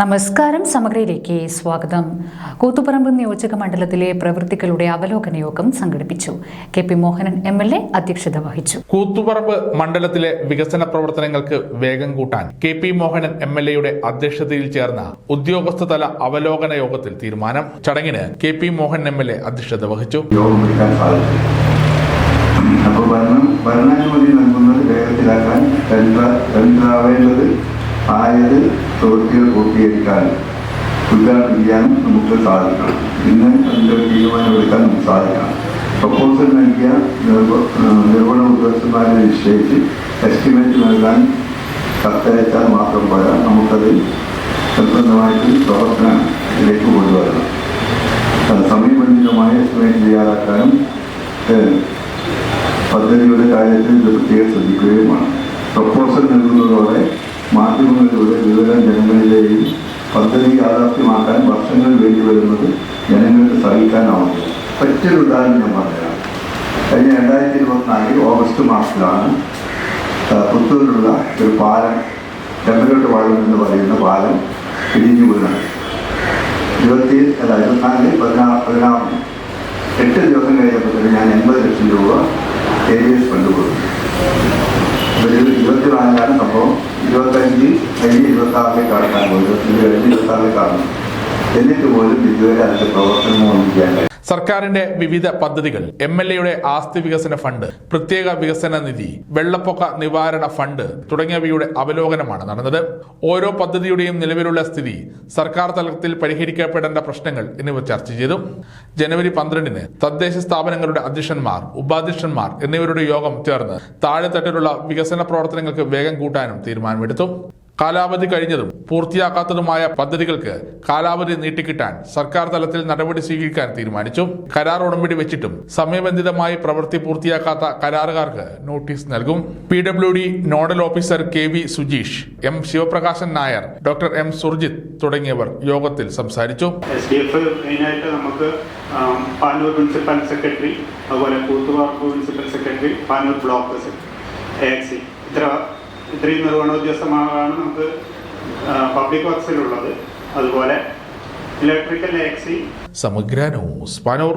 നമസ്കാരം സമഗ്രയിലേക്ക് സ്വാഗതം. കൂത്തുപറമ്പ് നിയോജക മണ്ഡലത്തിലെ പ്രവൃത്തികളുടെ അവലോകന യോഗം സംഘടിപ്പിച്ചു. K P Mohanan M L A അധ്യക്ഷത വഹിച്ചു. കൂത്തുപറമ്പ് മണ്ഡലത്തിലെ വികസന പ്രവർത്തനങ്ങൾക്ക് വേഗം കൂട്ടാൻ K P Mohanan M L എയുടെ അധ്യക്ഷതയിൽ ചേർന്ന ഉദ്യോഗസ്ഥതല അവലോകന യോഗത്തിൽ തീരുമാനം. ചടങ്ങിന് K P Mohan M L A അധ്യക്ഷത വഹിച്ചു. അപ്പോൾ ഭരണം ഭരണാനുമതി നൽകുന്നത് വേഗത്തിലാക്കാൻ ആയത് പ്രവൃത്തികൾ പൂർത്തീകരിക്കാൻ ഉദ്ഘാടനം ചെയ്യാനും നമുക്ക് സാധിക്കണം. ഇന്ന് അതിന്റെ തീരുമാനമെടുക്കാൻ നമുക്ക് സാധിക്കണം. പ്രപ്പോസൽ നൽകിയ നിർവഹണ ഉദ്യോഗസ്ഥന്മാരെ നിശ്ചയിച്ച് എസ്റ്റിമേറ്റ് നൽകാൻ കത്തയച്ചാൽ മാത്രം പോരാ. നമുക്കത് നിർബന്ധമായിട്ട് പ്രവർത്തനത്തിലേക്ക് കൊണ്ടുവരണം. അത് സമയബന്ധിതമായ എസ്റ്റിമേറ്റ് തയ്യാറാക്കാനും പദ്ധതിയുടെ കാര്യത്തിൽ ഇത് പ്രത്യേകം ശ്രദ്ധിക്കുകയുമാണ്. പ്രപ്പോസൽ നൽകുന്നതോടെ മാധ്യമങ്ങളിലൂടെ വിവരം ജനങ്ങളിലെയും പദ്ധതി യാഥാർത്ഥ്യമാക്കാൻ വർഷങ്ങൾ വേണ്ടി വരുന്നത് ജനങ്ങൾക്ക് സഹിക്കാനാവും പറ്റൊരു ഉദാഹരണം ഞാൻ പറയാം കഴിഞ്ഞ രണ്ടായിരത്തി ഇരുപത്തിനാലിൽ ഓഗസ്റ്റ് മാസത്തിലാണ് പുത്തൂരിലുള്ള ഒരു പാലം ചെമ്പലോട്ട് പാലം എന്ന് പറയുന്ന പാലം ഇടിഞ്ഞു വീണത്. ഇരുപത്തി അല്ല ഇരുപത്തിനാലിൽ പതിനാറ് പതിനാറിന് എട്ട് ദിവസം കഴിഞ്ഞപ്പോൾ തന്നെ ഞാൻ എൺപത് ലക്ഷം രൂപ എ ഡി എസ് ഫണ്ട് കൊടുത്തു. ഇരുപത്തി നാലിലാണ് സംഭവം. കഴിഞ്ഞ് ഇരുപത്തി പോലും കടക്കാൻ പോയി ഇരുപത്തഞ്ച് കഴിഞ്ഞ് ഇരുപത്തി ആറിലേക്ക് കാണും. എന്നിട്ട് പോലും ഇതുവരെ അതിന്റെ പ്രവർത്തനമൊന്നും ചെയ്യാൻ സർക്കാരിന്റെ വിവിധ പദ്ധതികൾ എം എൽ എയുടെ ആസ്തി വികസന ഫണ്ട് പ്രത്യേക വികസന നിധി വെള്ളപ്പൊക്ക നിവാരണ ഫണ്ട് തുടങ്ങിയവയുടെ അവലോകനമാണ് നടന്നത്. ഓരോ പദ്ധതിയുടെയും നിലവിലുള്ള സ്ഥിതി സർക്കാർ തലത്തിൽ പരിഹരിക്കപ്പെടേണ്ട പ്രശ്നങ്ങൾ എന്നിവ ചർച്ച ചെയ്തു. ജനുവരി പന്ത്രണ്ടിന് തദ്ദേശ സ്ഥാപനങ്ങളുടെ അധ്യക്ഷന്മാർ ഉപാധ്യക്ഷന്മാർ എന്നിവരുടെ യോഗം ചേർന്ന് താഴെത്തട്ടിലുള്ള വികസന പ്രവർത്തനങ്ങൾക്ക് വേഗം കൂട്ടാനും തീരുമാനമെടുത്തു. കാലാവധി കഴിഞ്ഞതും പൂർത്തിയാക്കാത്തതുമായ പദ്ധതികൾക്ക് കാലാവധി നീട്ടിക്കിട്ടാൻ സർക്കാർ തലത്തിൽ നടപടി സ്വീകരിക്കാൻ തീരുമാനിച്ചു. കരാർ ഉടമ്പടി വെച്ചിട്ടും സമയബന്ധിതമായി പ്രവൃത്തി പൂർത്തിയാക്കാത്ത കരാറുകാർക്ക് നോട്ടീസ് നൽകും. P W D nodal officer K V Sujeesh M Sivaprakashan Nair doctor M Surjith തുടങ്ങിയവർ യോഗത്തിൽ സംസാരിച്ചു. നമുക്ക് പാനൂർ പ്രിൻസിപ്പൽ സെക്രട്ടറി അതുപോലെ Koothuparamba principal secretary Panoor block ഇത്ര ഇത്രയും നിർവഹണ ഉദ്യോഗസ്ഥമാണ് നമുക്ക് പബ്ലിക് വർക്സിലുള്ളത് അതുപോലെ ഇലക്ട്രിക്കൽ എക്സി സമഗ്ര ന്യൂസ് പാനൂർ